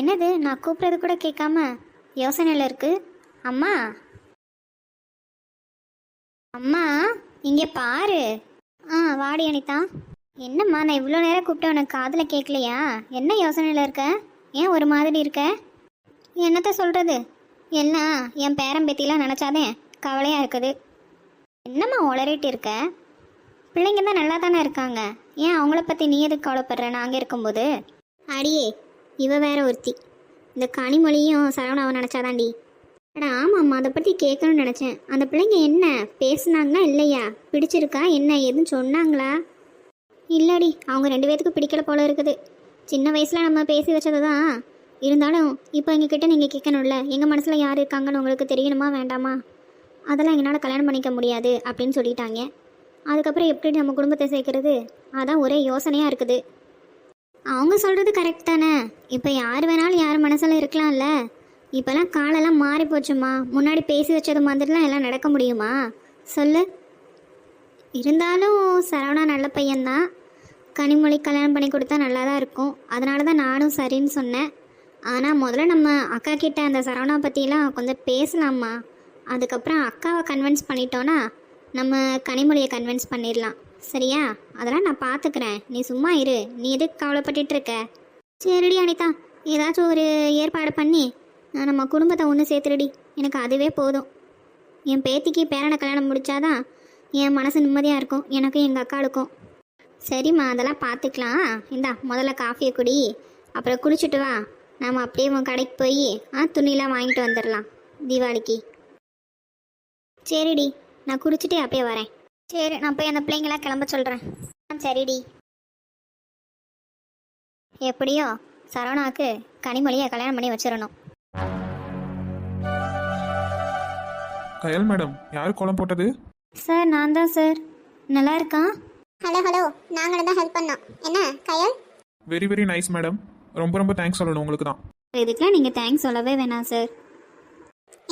என்னது? நான் கூப்பிட்றது கூட கேட்காம யோசனையில் இருக்கு. அம்மா? அம்மா இங்கே பாரு. ஆ வாடி அனிதா. என்னம்மா நான் இவ்வளோ நேரம் கூப்பிட்ட உனக்கு காதில் கேட்கலையா? என்ன யோசனையில் இருக்க? ஏன் ஒரு மாதிரி இருக்க? என்னத்த சொல்கிறது எல்லாம் என் பேரன் பேத்திலாம் நினச்சாதே கவலையாக இருக்குது. என்னம்மா உளறிட்டு இருக்க? பிள்ளைங்க தான் நல்லா தானே இருக்காங்க. ஏன் அவங்கள பற்றி நீ எதுக்கு கவலைப்படுற? நாங்கள் இருக்கும்போது? அடியே இவ வேற ஒருத்தி. இந்த கனிமொழியும் சரவணாவை நினச்சாதாண்டி. அடா ஆமாம்மா அதை பற்றி கேட்கணும்னு நினச்சேன். அந்த பிள்ளைங்க என்ன பேசுனாங்களா இல்லையா? பிடிச்சிருக்கா என்ன எதுவும் சொன்னாங்களா? இல்லடி அவங்க ரெண்டு பேத்துக்கும் பிடிக்கல போல இருக்குது. சின்ன வயசில் நம்ம பேசி வச்சது தான் இருந்தாலும் இப்போ எங்ககிட்ட நீங்கள் கேட்கணும்ல எங்கள் மனசில் யார் இருக்காங்கன்னு உங்களுக்கு தெரியணுமா வேண்டாமா? அதெல்லாம் எங்களால் கல்யாணம் பண்ணிக்க முடியாது அப்படின்னு சொல்லிட்டாங்க. அதுக்கப்புறம் எப்படி நம்ம குடும்பத்தை சேர்க்கறது? அதான் ஒரே யோசனையாக இருக்குது. அவங்க சொல்கிறது கரெக்ட் தானே? இப்போ யார் வேணாலும் யார் மனசில் இருக்கலாம்ல. இப்போல்லாம் காலெல்லாம் மாறி போச்சுமா முன்னாடி பேசி வச்சது மாதிரிலாம் எல்லாம் நடக்க முடியுமா? சொல்லு. இருந்தாலும் சரவணா நல்ல பையன்தான். கனிமொழி கல்யாணம் பண்ணி கொடுத்தா நல்லா தான் இருக்கும். அதனால தான் நானும் சரின்னு சொன்னேன். ஆனால் முதல்ல நம்ம அக்கா கிட்ட அந்த சரவணா பற்றிலாம் கொஞ்சம் பேசலாமா அதுக்கப்புறம் அக்காவை கன்வின்ஸ் பண்ணிட்டோன்னா நம்ம கனிமொழியை கன்வின்ஸ் பண்ணிடலாம். சரியா? அதெல்லாம் நான் பார்த்துக்கிறேன். நீ சும்மா இரு. நீ எதுக்கு கவலைப்பட்டுட்டு இருக்க? சரிடி அனிதா. ஏதாச்சும் ஒரு ஏற்பாடு பண்ணி நான் நம்ம குடும்பத்தை ஒன்று சேர்த்துருடி. எனக்கு அதுவே போதும். என் பேத்திக்கு பேரனை கல்யாணம் முடிச்சாதான் என் மனசு நிம்மதியாக இருக்கும். எனக்கும் எங்கள் அக்காளுக்கும். சரிம்மா அதெல்லாம் பார்த்துக்கலாம். இந்தா முதல்ல காஃபியை குடி. அப்புறம் குடிச்சிட்டு வா. நாம் அப்படியே உன் கடைக்கு போய் ஆ துணியெலாம் வாங்கிட்டு வந்துடலாம் தீபாவளிக்கு. சரிடி நான் குடிச்சிட்டு அப்படியே வரேன். சரி நான் போய் அந்த பிள்ளைங்களாம் கிளம்ப சொல்கிறேன் ஆ சரிடி. எப்படியோ சரவணாவுக்கு கனிமொழியை கல்யாணம் பண்ணி வச்சிடணும். கயல் மேடம் யார் கோலம் போட்டது? சார் நான் தான் சார். நல்லா இருக்கான் ஹலோ ஹலோ நாங்களும் தான் ஹெல்ப் பண்ணோம். என்ன Kayal? Very very nice madam. ரொம்ப ரொம்ப தேங்க்ஸ் சொல்லணும் உங்களுக்கு தான். இதுக்கெலாம் நீங்கள் தேங்க்ஸ் சொல்லவே வேணாம் சார்.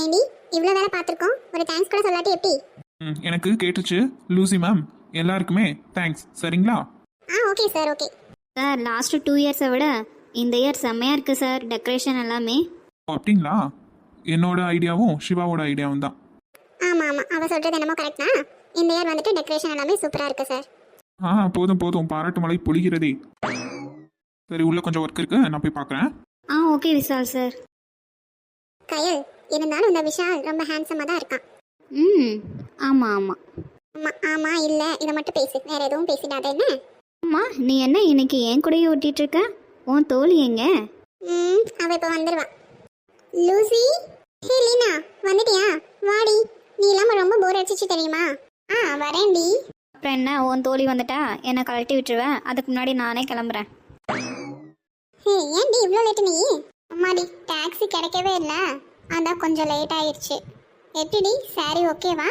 ஏண்டி இவ்வளோ வேலை பார்த்துருக்கோம். ஒரு தேங்க்ஸ் கூட சொல்லாட்டி எப்படி? ம், எனக்கு கேட்டுச்சு. லூசி மேம் எல்லாருக்குமே தேங்க்ஸ் சரிங்களா? ஆ okay sir okay. Sir last two இயர்ஸை விட இந்த இயர் செம்மையாக இருக்குது சார் டெக்கரேஷன் எல்லாமே. ஓ, அப்படிங்களா? என்னோட ஐடியாவும் சிவாவோட ஐடியாவும் தான். ஆமாம் ஆமாம் அவள் சொல்கிறது என்னமோ கரெக்ட்னா இந்த இயர் வந்துட்டு டெக்கரேஷன் எல்லாமே சூப்பராக இருக்குது சார். ஆ போதும் போதும். பாராட்டு மலை பொழிகிறதே. சரி உள்ள கொஞ்சம் ஒர்க் இருக்கு. நான் போய் பார்க்குறேன் ஆ ஓகே விசால் சார். கயல் இருந்தாலும் இந்த விஷால் ரொம்ப ஹேண்ட்ஸமாக தான் இருக்கான். ம் ஆமாம் ஆமாம் ஆமாம் ஆமாம் இல்லை. இதை மட்டும் பேசு. வேற எதுவும் பேசிடாத என்ன? அம்மா நீ என்ன இன்னைக்கு என் கூடயே ஓட்டிட்டு இருக்க? உன் தோழி எங்க? ம் அவள் இப்போ வந்துடுவா லூசி? ஹே லீனா வந்துட்டியா? வாடி. நீ இல்லாமல் ரொம்ப போர் அடிச்சிச்சு தெரியுமா? ஆ வரேன்டி. அப்புறம் என்ன உன் தோழி வந்துட்டா? என்னை கழட்டி விட்டுருவேன் அதுக்கு முன்னாடி நானே கிளம்புறேன். ஹே ஏன்டி இவ்வளோ லேட்டு நீ? அம்மாடி டாக்ஸி கிடைக்கவே இல்லை. அதான் கொஞ்சம் லேட் ஆயிடுச்சு எப்படிடி சாரி ஓகேவா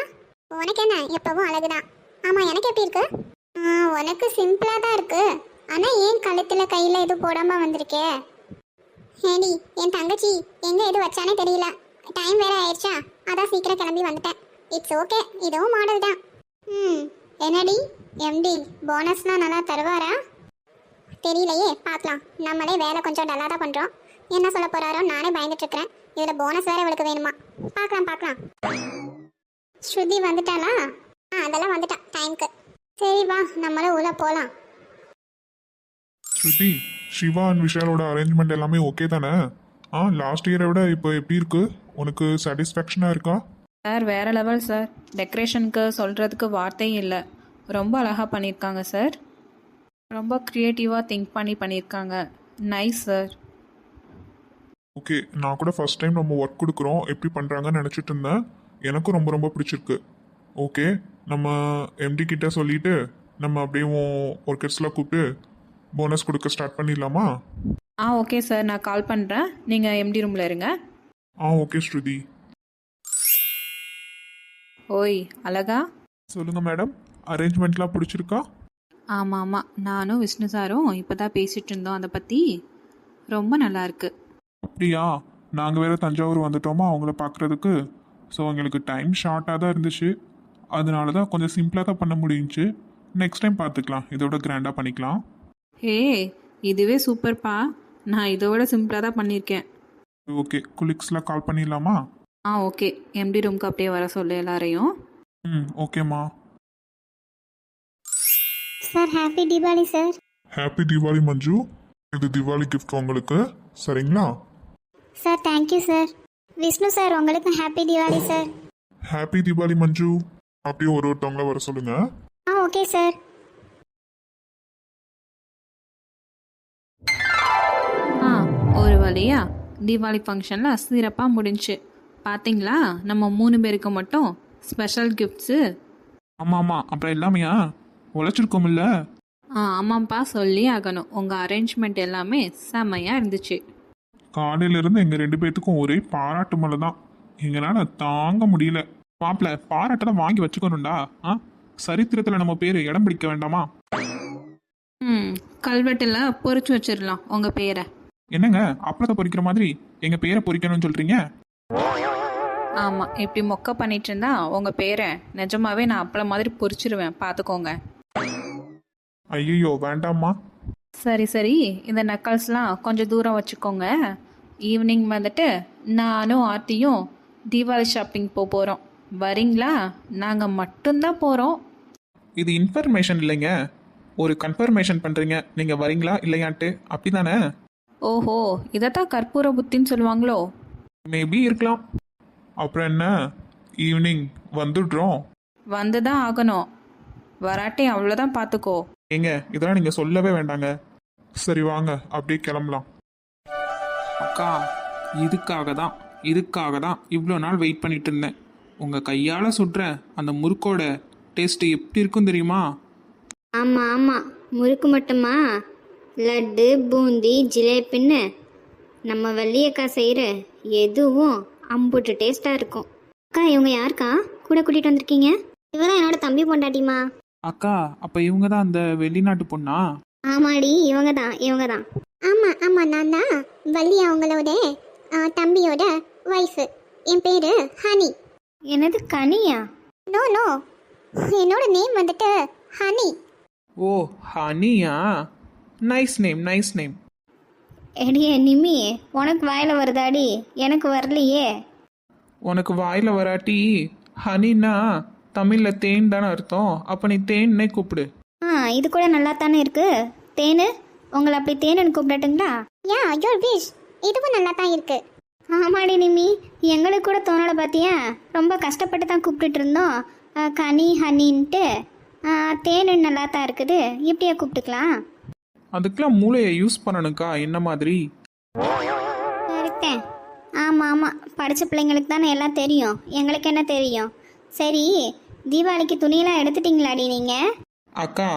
உனக்கு என்ன? எப்பவும் அழகுதான். ஆமாம் எனக்கு எப்படி இருக்கு? உனக்கு சிம்பிளாக தான் இருக்கு. ஆனால் ஏன் கழுத்தில் கையில் எதுவும் போடாமல் வந்திருக்கே? ஹேடி என் தங்கச்சி எங்கே எது வச்சானே தெரியல. டைம் வேற ஆயிடுச்சா? அதான் சீக்கிரம் கிளம்பி வந்துட்டேன். இட்ஸ் ஓகே இதுவும் மாடல் தான். ம் என்னடி? எம்டி போனஸ்லாம் நல்லா தருவாரா? தெரியலையே பார்க்கலாம். நம்மளே வேலை கொஞ்சம் டல்லாக தான் பண்ணுறோம் என்ன சொல்ல போகிறாரோ நானே பயந்துட்டு இதில் போனஸ் வேற இவளுக்கு வேணுமா? பார்க்கலாம் பார்க்கலாம். ஸ்ருதி வந்துட்டாளா? ஆ அதெல்லாம் வந்துட்டா டைம்க்கு சரி வா நம்மளும் உள்ள போகலாம் ஸ்ருதி சிவா அண்ட் விஷாலோட அரேஞ்ச்மெண்ட் எல்லாமே ஓகே தானே? ஆ லாஸ்ட் இயரை விட இப்போ எப்படி இருக்கு? உனக்கு சாட்டிஸ்ஃபேக்ஷனாக இருக்கா? சார் வேற லெவல் சார். டெக்கரேஷனுக்கு சொல்கிறதுக்கு வார்த்தையும் இல்லை. ரொம்ப அழகாக பண்ணியிருக்காங்க சார். ரொம்ப க்ரியேட்டிவாக திங்க் பண்ணி பண்ணியிருக்காங்க. நைஸ் சார் ஓகே நான் கூட ஃபர்ஸ்ட் டைம் நம்ம ஒர்க் கொடுக்குறோம். எப்படி பண்ணுறாங்கன்னு நினச்சிட்டு இருந்தேன். எனக்கும் ரொம்ப ரொம்ப பிடிச்சிருக்கு. ஓகே நம்ம எம்டி கிட்ட சொல்லிட்டு நம்ம அப்படியே ஒர்க்கர்ஸ்லாம் கூப்பிட்டு போனஸ் கொடுக்க ஸ்டார்ட் பண்ணிடலாமா? ஆ ஓகே சார் நான் கால் பண்ணுறேன் நீங்கள் எம்டி ரூமில் இருங்க. ஆ ஓகே ஸ்ருதி. ஓய் அழகா? சொல்லுங்கள் மேடம் அரேஞ்ச்மெண்ட்லாம் பிடிச்சிருக்கா? ஆமாம். ஆமாம் நானும் விஷ்ணு சாரும் இப்போ தான் பேசிகிட்டு இருந்தோம். அதை பற்றி ரொம்ப நல்லா இருக்கு. அப்படியா? நாங்கள் வேற தஞ்சாவூர் வந்துட்டோமா அவங்கள பார்க்குறதுக்கு ஸோ எங்களுக்கு டைம் ஷார்ட்டாக தான் இருந்துச்சு. அதனால தான் கொஞ்சம் சிம்பிளாக தான் பண்ண முடிஞ்சுச்சு. நெக்ஸ்ட் டைம் பார்த்துக்கலாம் இதோட கிராண்டாக பண்ணிக்கலாம். ஹே இதுவே சூப்பர்ப்பா நான் இதோட சிம்பிளாக தான் பண்ணியிருக்கேன். ஓகே குலிக்ஸில் கால் பண்ணிடலாமா? ஆ ஓகே எம்டி ரூம்க்கு அப்படியே வர சொல்லு எல்லாரையும். ம் ஓகேம்மா sir happy Deepavali sir. Happy Deepavali Manju. இது தீபாவளி gift உங்களுக்கு. சரிங்களா? Sir thank you sir Vishnu sir உங்களுக்கு happy Deepavali sir happy Deepavali Manju அப்படியே ஒரு ஒருத்தவங்கள வர சொல்லுங்க ஆ ஓகே சார் ஆ ஒரு வழியா தீபாவளி ஃபங்க்ஷனில் சிறப்பாக முடிஞ்சுச்சு பார்த்தீங்களா நம்ம மூணு பேருக்கு மட்டும் ஸ்பெஷல் கிஃப்ட்ஸு ஆமாம் ஆமாம் அப்புறம் இல்லாமையா உழைச்சிருக்கோம்ல. ஆ ஆமாம்ப்பா சொல்லி ஆகணும். உங்கள் அரேஞ்ச்மெண்ட் எல்லாமே செம்மையாக இருந்துச்சு. காலையிலேருந்து எங்கள் ரெண்டு பேர்த்துக்கும் ஒரே பாராட்டு மலை தான் எங்களால் தாங்க முடியல. மாப்பிள்ள பாராட்டெல்லாம் வாங்கி வச்சுக்கணும்டா. ஆ? சரித்திரத்தில் நம்ம பேர் இடம் பிடிக்க வேண்டாமா? ம் கல்வெட்டில் பொறிச்சு வச்சிடலாம் உங்கள் பேரை. என்னங்க? அப்பளத்தை பொறிக்கிற மாதிரி எங்கள் பேரை பொறிக்கணும்னு சொல்கிறீங்க ஆமாம் இப்படி மொக்க பண்ணிட்டு இருந்தா உங்கள் பேரை நிஜமாவே நான் அப்பள மாதிரி பொறிச்சிருவேன் பார்த்துக்கோங்க ஐயோ வேண்டாம்மா. சரி சரி இந்த நக்கல்ஸ்லாம் கொஞ்சம் தூரம் வச்சுக்கோங்க. ஈவினிங் வந்துட்டு நானும் ஆர்த்தியும் தீபாவளி ஷாப்பிங் போக போகிறோம் வரீங்களா? நாங்கள் மட்டும்தான் போகிறோம் இது இன்ஃபர்மேஷன் இல்லைங்க. ஒரு கன்ஃபர்மேஷன் பண்ணுறீங்க நீங்கள் வரீங்களா? இல்லையான்ட்டு. அப்படி தானே ஓஹோ இதைத்தான் கற்பூர புத்தின்னு சொல்லுவாங்களோ? மேபி இருக்கலாம். அப்புறம் என்ன? ஈவினிங் வந்துடுறோம். வந்து தான் ஆகணும். வராட்டி அவ்வளோதான் பார்த்துக்கோ ஏங்க இதெல்லாம் நீங்கள் சொல்லவே வேண்டாங்க. சரி வாங்க. அப்படியே கிளம்பலாம். அக்கா இதுக்காக தான் இதுக்காக தான் இவ்வளோ நாள் வெயிட் பண்ணிட்டு இருந்தேன் உங்கள் கையால் சுடுற அந்த முறுக்கோட டேஸ்ட்டு எப்படி இருக்கும் தெரியுமா? ஆமாம் ஆமாம் முறுக்கு மட்டுமா? லட்டு பூந்தி ஜிலேபின்னு நம்ம வள்ளியக்கா செய்கிற எதுவும் அம்புட்டு டேஸ்ட்டாக இருக்கும். அக்கா இவங்க யாருக்கா? கூட கூட்டிகிட்டு வந்திருக்கீங்க? இவதான் என்னோட தம்பி பொண்டாட்டிமா அக்கா அப்போ இவங்க தான் அந்த வெளிநாட்டு பொண்ணா? ஆமாடி இவங்க தான் இவங்க தான் ஆமா ஆமா நான் தான் வள்ளி அவங்களோட தம்பியோட ஒய்ஃபு என் பேரு ஹனி. என்னது கனியா? நோ நோ என்னோட நேம் வந்துட்டு ஹனி. ஓ ஹனியா? நைஸ் நேம் நைஸ் நேம் எடியே நிம்மி உனக்கு வாயில் வருதாடி? எனக்கு வரலையே. உனக்கு வாயில் வராட்டி ஹனின்னா தமிழில் தேன் தானே அர்த்தம். அப்போ நீ தேன்னே கூப்பிடு. ஆ இது கூட நல்லா தானே இருக்கு? தேனு? உங்களை அப்படி தேனுன்னு கூப்பிடட்டுங்களா? யா யோர் விஷ் இதுவும் நல்லா தான் இருக்கு. ஆமாடி நிம்மி எங்களுக்கு கூட தோணலை பார்த்தியா ரொம்ப கஷ்டப்பட்டு தான் கூப்பிட்டுட்டு இருந்தோம். கனி ஹனின்ட்டு. ஆ, தேனு நல்லா தான் இருக்குது. இப்படியே கூப்பிட்டுக்கலாம்? அதுக்கெல்லாம் மூளையை யூஸ் பண்ணணுக்கா? என்ன மாதிரி? கரெக்டேன் ஆமாம் ஆமாம் படித்த பிள்ளைங்களுக்கு தானே எல்லாம் தெரியும். எங்களுக்கு என்ன தெரியும்? சரி தீபாவளிக்கு துணியெல்லாம் எடுத்துட்டீங்களாடி நீங்கள் அக்கா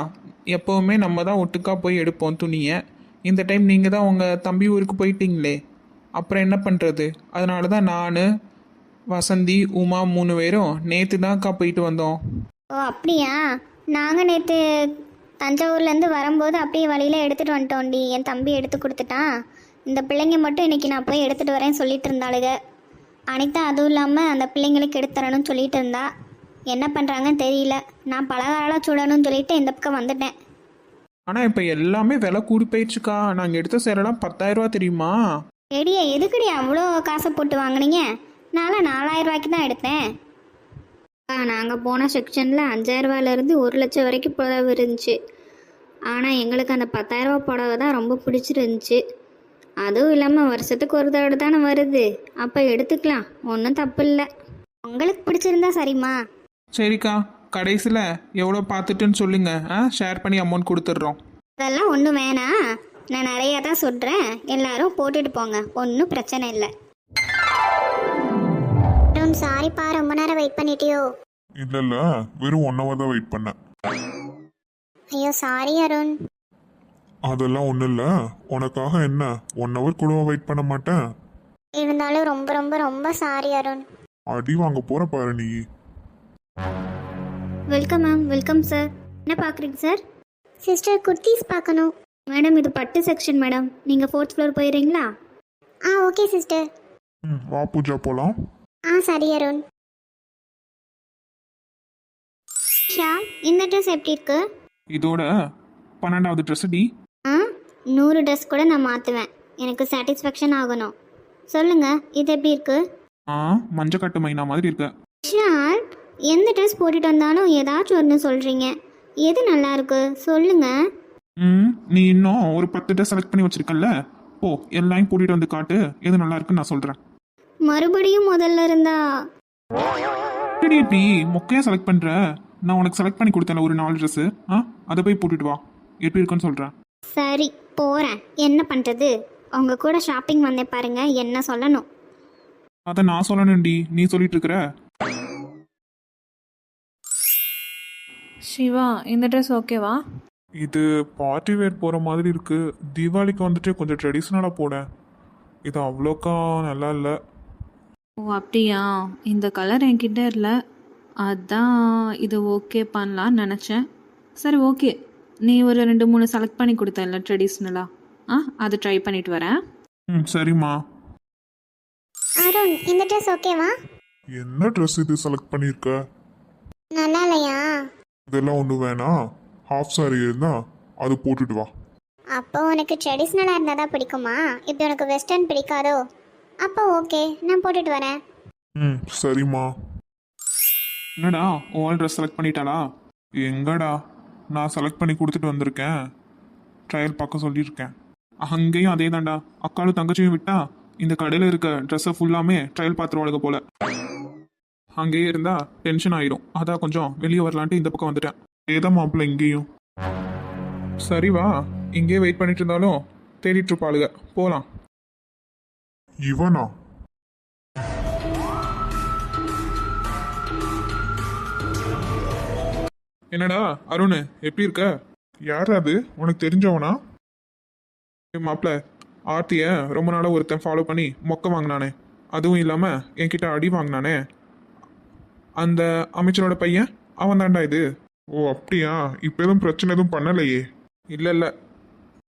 எப்போவுமே நம்ம தான் ஒட்டுக்கா போய் எடுப்போம் துணியை. இந்த டைம் நீங்கள் தான் உங்கள் தம்பி ஊருக்கு போயிட்டீங்களே. அப்புறம் என்ன பண்ணுறது அதனால தான் நான் வசந்தி உமா மூணு பேரும் நேற்று தான்க்கா போயிட்டு வந்தோம். ஓ அப்படியா? நாங்கள் நேற்று தஞ்சாவூர்லேருந்து வரும்போது அப்படியே வழியில் எடுத்துகிட்டு வந்துட்டோம்டி. என் தம்பி எடுத்து கொடுத்துட்டான். இந்த பிள்ளைங்க மட்டும் இன்னைக்கு நான் போய் எடுத்துகிட்டு வரேன்னு சொல்லிட்டு இருந்தாளுங்க அனிதா அதுவும் இல்லாமல் அந்த பிள்ளைங்களுக்கு எடுத்துறணும்னு சொல்லிட்டு இருந்தா. என்ன பண்ணுறாங்கன்னு தெரியல. நான் பலகாரம் சுடணும்னு சொல்லிட்டு இந்த பக்கம் வந்துட்டேன். ஆனால் இப்போ எல்லாமே விலை கூடி போயிடுச்சுக்கா. நாங்கள் எடுத்த சேரெல்லாம் பத்தாயிரரூவா தெரியுமா? எடியே எதுக்குடி அவ்வளோ காசை போட்டு வாங்குனீங்க? நான்லாம் நாலாயிரம் ரூபாய்க்கு தான் எடுத்தேன். நாங்கள் போன செக்ஷனில் அஞ்சாயிரரூபாலேருந்து ஒரு லட்சம் வரைக்கும் புடவை இருந்துச்சு. ஆனால் எங்களுக்கு அந்த பத்தாயிரரூபா புடவை தான் ரொம்ப பிடிச்சிருந்துச்சு. அதுவும் இல்லாமல் வருஷத்துக்கு ஒரு தடவை தானே வருது. அப்போ எடுத்துக்கலாம். ஒன்றும் தப்பு இல்லை. உங்களுக்கு பிடிச்சிருந்தா சரிம்மா. சரிக்கா கடைசியில் எவ்வளோ பார்த்துட்டுன்னு சொல்லுங்க. ஆ ஷேர் பண்ணி அமௌண்ட் கொடுத்துட்றோம். அதெல்லாம் ஒன்றும் வேணாம். நான் நிறையா தான் சொல்கிறேன் எல்லாரும் போட்டுட்டு போங்க. ஒன்றும் பிரச்சனை இல்லை. சாரிப்பா ரொம்ப நேரம் வெயிட் பண்ணிட்டியோ? இல்ல இல்ல வெறும் ஒன் ஹவர் தான் வெயிட் பண்ணேன். ஐயோ சாரி அருண். அதெல்லாம் ஒன்றும் இல்லை. உனக்காக என்ன? ஒன் ஹவர் கூட வெயிட் பண்ண மாட்டேன். இருந்தாலும் ரொம்ப ரொம்ப ரொம்ப சாரி அருண். அடி வாங்க போற பாரு நீ. வெல்கம் மேம் வெல்கம் சார் என்ன பார்க்குறீங்க சார் சிஸ்டர் குர்த்திஸ் பார்க்கணும் மேடம் இது பட்டு செக்ஷன் மேடம் நீங்கள் ஃபோர்த் ஃப்ளோர் போயிடுறீங்களா? ஆ ஓகே சிஸ்டர் ம் வா பூஜா போலாம். ஆ சரி அருண். ஷா இந்த ட்ரெஸ் எப்படி இருக்கு? இதோட பன்னெண்டாவது ட்ரெஸ் டி? ஆ நூறு ட்ரெஸ் கூட நான் மாற்றுவேன் எனக்கு சாட்டிஸ்ஃபேக்ஷன் ஆகணும். சொல்லுங்கள் இது எப்படி இருக்குது ஆ மஞ்சக்கட்டு மைனா மாதிரி இருக்க. விஷால் எந்த ட்ரெஸ் போட்டுட்டு வந்தாலும் ஏதாச்சும் ஒன்று சொல்கிறீங்க எது நல்லா இருக்கு சொல்லுங்கள் ம் நீ இன்னும் ஒரு பத்து ட்ரெஸ் செலக்ட் பண்ணி வச்சிருக்கல்ல? போ எல்லாம் கூட்டிட்டு வந்து காட்டு. எது நல்லா இருக்குன்னு நான் சொல்றேன். மறுபடியும் முதல்ல இருந்தா? சரி இப்படி மொக்கையா செலக்ட் பண்ற? நான் உனக்கு செலக்ட் பண்ணி கொடுத்தேன்ல ஒரு நாலு ட்ரெஸ் ஆ அதை போய் போட்டுட்டு வா. எப்படி இருக்குன்னு சொல்றேன். சரி போகிறேன் என்ன பண்ணுறது அவங்க கூட ஷாப்பிங் வந்தேன் பாருங்க என்ன சொல்லணும். அதை நான் சொல்லணும்டி. நீ சொல்லிட்டு இருக்கிற. சிவா இந்த ட்ரெஸ் ஓகேவா இது பார்ட்டி வேர் போகிற மாதிரி இருக்கு. தீபாவளிக்கு வந்துட்டு கொஞ்சம் ட்ரெடிஷ்னலாக போட. இது அவ்வளோக்கா நல்லா இல்லை. ஓ அப்படியா? இந்த கலர் என்கிட்ட இல்லை. அதான் இது ஓகே பண்ணலான்னு நினச்சேன். சரி ஓகே நீ ஒரு ரெண்டு மூணு செலக்ட் பண்ணி கொடுத்தல ட்ரெடிஷ்னலாக ஆ? அதை ட்ரை பண்ணிட்டு வரேன். ம் சரிம்மா. அருண் இந்த ட்ரெஸ் ஓகேவா என்ன ட்ரெஸ் இது செலக்ட் பண்ணியிருக்க? நல்லா இல்லையா? இதெல்லாம் ஒன்று வேணாம். ஹாஃப் சாரி இருந்தா அது போட்டுட்டு வா. அப்போ உனக்கு ட்ரெடிஷ்னலாக இருந்தால் தான் பிடிக்குமா? இப்படி உனக்கு வெஸ்டர்ன் பிடிக்காதோ? அப்போ ஓகே நான் போட்டுட்டு வரேன். ம் சரிம்மா. என்னடா ஓல் ட்ரெஸ் செலக்ட் பண்ணிட்டாளா? எங்கடா? நான் செலக்ட் பண்ணி கொடுத்துட்டு வந்திருக்கேன். ட்ரையல் பார்க்க சொல்லியிருக்கேன். அங்கேயும் அதே தான்டா அக்காலும் தங்கச்சியும் விட்டா இந்த கடையில் இருக்க ட்ரெஸ்ஸை ஃபுல்லாமே ட்ரையல் பார்த்துருவாளுங்க போல. அங்கேயே இருந்தா டென்ஷன் ஆயிடும் அதான் கொஞ்சம் வெளியே வரலான்ட்டு இந்த பக்கம் வந்துட்டேன். ஏதா மாப்பிள்ள இங்கேயும். சரி வா. இங்கேயே வெயிட் பண்ணிட்டு இருந்தாலும் தேடிட்டு இருப்பாளுங்க போகலாம் இவனா? என்னடா அருண் எப்படி இருக்க? யார் அது? உனக்கு தெரிஞ்சவனா? மாப்பிள்ள ஆர்த்திய ரொம்ப நாளாக ஒருத்தன் ஃபாலோ பண்ணி மொக்க வாங்கினானே. அதுவும் இல்லாமல் என்கிட்ட அடி வாங்கினானே. அந்த அமைச்சரோட பையன்? அவன் தான்டா இது. ஓ அப்படியா? இப்போ எதுவும் பிரச்சனை எதுவும் பண்ணலையே. இல்லை இல்லை.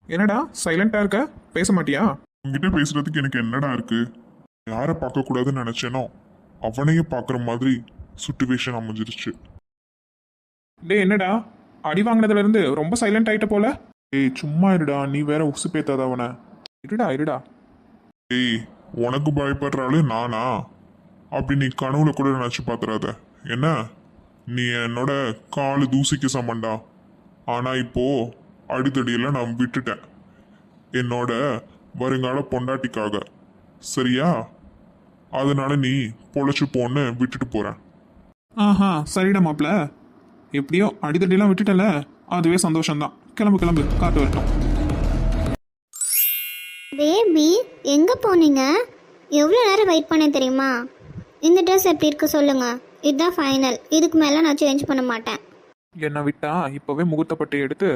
என்னடா சைலண்ட்டாக இருக்க? பேச மாட்டியா? உங்ககிட்ட பேசுறதுக்கு எனக்கு என்னடா இருக்கு? யாரை பார்க்க கூடாதுன்னு நினைச்சேனோ அவனையே பார்க்குற மாதிரி சுச்சுவேஷன் அமைஞ்சிருச்சு. டேய் என்னடா? அடி வாங்கினதுலேருந்து ரொம்ப சைலண்ட் ஆயிட்ட போல? ஏய் சும்மா இருடா. நீ வேற உசு பேத்தாத அவனை. இருடா இருடா. ஏய் உனக்கு பயப்படுற ஆளு நானா? அப்படி நீ கனவுல கூட நினச்சி பார்த்துறாத என்ன? நீ என்னோட காலு தூசிக்கு சமண்டா ஆனா இப்போ அடித்தடியெல்லாம் நான் விட்டுட்டேன். என்னோட வருங்கால பொண்டாட்டிக்காக. சரியா? அதனால நீ பொழைச்சு போன்னு விட்டுட்டு போறேன். ஆஹா சரிடா மாப்பிள்ள எப்படியோ அடித்தடியெல்லாம் விட்டுட்டல. அதுவே சந்தோஷம்தான். கிளம்பு கிளம்பு. காட்டு வரட்டும். பேபி எங்கே போனீங்க? எவ்வளோ நேரம் வெயிட் பண்ணேன் தெரியுமா? இந்த ட்ரெஸ் எப்படி இருக்கு சொல்லுங்க. இதுதான் ஃபைனல் இதுக்கு மேலே நான் சேஞ்ச் பண்ண மாட்டேன். என்னை விட்டா இப்போவே முகூர்த்தப்பட்டு எடுத்து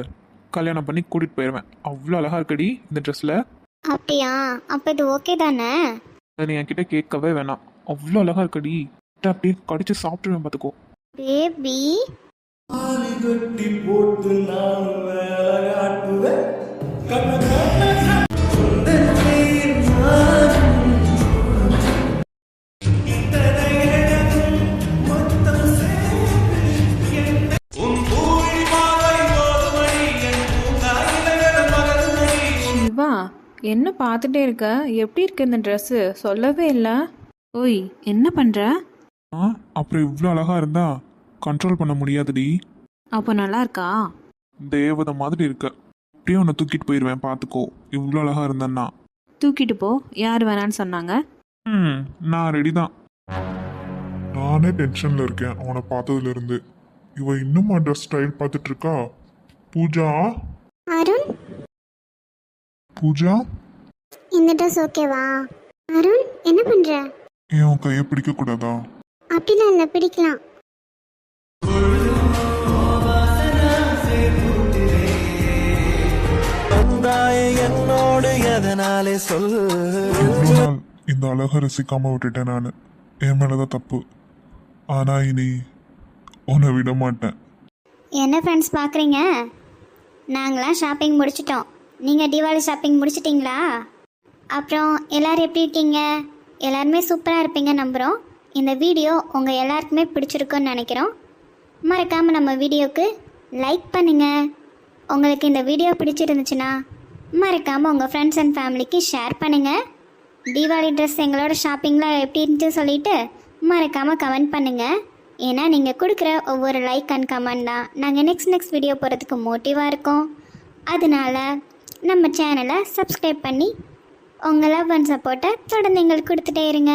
கல்யாணம் பண்ணி கூட்டிட்டு போயிடுவேன் அவ்வளோ அழகா இருக்கடி இந்த ட்ரெஸ்ல அப்படியா? அப்போ இது ஓகே தானே? அதை நீ என்கிட்ட கேட்கவே வேணாம். அவ்வளோ அழகா இருக்கடி. கிட்ட அப்படியே கடிச்சு சாப்பிட்டுருவேன் பார்த்துக்கோ. பேபி போட்டு நான் வேலையாட்டுவேன் பார்த்துட்டே இருக்க. எப்படி இருக்கு இந்த ட்ரெஸ்ஸு சொல்லவே இல்லை. ஓய் என்ன பண்ணுற ஆ அப்புறம் இவ்வளோ அழகா இருந்தா கண்ட்ரோல் பண்ண முடியாதுடி. அப்போ நல்லா இருக்கா? தேவதை மாதிரி இருக்க. அப்படியே உன்னை தூக்கிட்டு போயிடுவேன் பார்த்துக்கோ. இவ்வளோ அழகா இருந்தேன்னா. தூக்கிட்டு போ. யார் வேணான்னு சொன்னாங்க. ம் நான் ரெடி தான். நானே டென்ஷன்ல இருக்கேன் அவனை பார்த்ததுல இருந்து இவ இன்னும் ட்ரெஸ் ஸ்டைல் பார்த்துட்டு இருக்கா? பூஜா? அருண்? பூஜா? இந்த ட்ரெஸ் ஓகேவா அருண் என்ன பண்ற? ஏன் உன் கையை பிடிக்க கூடாதா? அப்படிலாம் இல்லை பிடிக்கலாம். வந்தாய என்னோடு எதனாலே சொல். இவ்வளோ நாள் இந்த அழகை ரசிக்காம விட்டுட்டேன் நான். என் மேலதான் தப்பு. ஆனா இனி உன்னை விட மாட்டேன். என்ன ஃப்ரெண்ட்ஸ் பார்க்குறீங்க நாங்களாம் ஷாப்பிங் முடிச்சிட்டோம். நீங்கள் தீபாவளி ஷாப்பிங் முடிச்சிட்டிங்களா? அப்புறம் எல்லோரும் எப்படி இருக்கீங்க? எல்லாருமே சூப்பராக இருப்பீங்க நம்புகிறோம் இந்த வீடியோ உங்கள் எல்லாருக்குமே பிடிச்சிருக்குன்னு நினைக்கிறோம். மறக்காமல் நம்ம வீடியோக்கு லைக் பண்ணுங்கள் உங்களுக்கு இந்த வீடியோ பிடிச்சிருந்துச்சுன்னா மறக்காமல் உங்கள் ஃப்ரெண்ட்ஸ் அண்ட் ஃபேமிலிக்கு ஷேர் பண்ணுங்கள் தீபாவளி ட்ரெஸ் எங்களோட ஷாப்பிங்கில் எப்படி இருந்துச்சு சொல்லிட்டு மறக்காமல் கமெண்ட் பண்ணுங்கள் ஏன்னா நீங்கள் கொடுக்குற ஒவ்வொரு லைக் அண்ட் கமெண்ட் தான் நாங்கள் நெக்ஸ்ட் நெக்ஸ்ட் வீடியோ போகிறதுக்கு மோட்டிவாக இருக்கோம். அதனால நம்ம சேனலை சப்ஸ்கிரைப் பண்ணி உங்கள் லவ் அண்ட் சப்போர்ட்டை தொடர்ந்து எங்களுக்கு கொடுத்துட்டே இருங்க.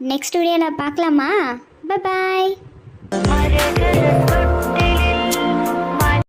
நெக்ஸ்ட் வீடியோவில் பார்க்கலாமா? பாய்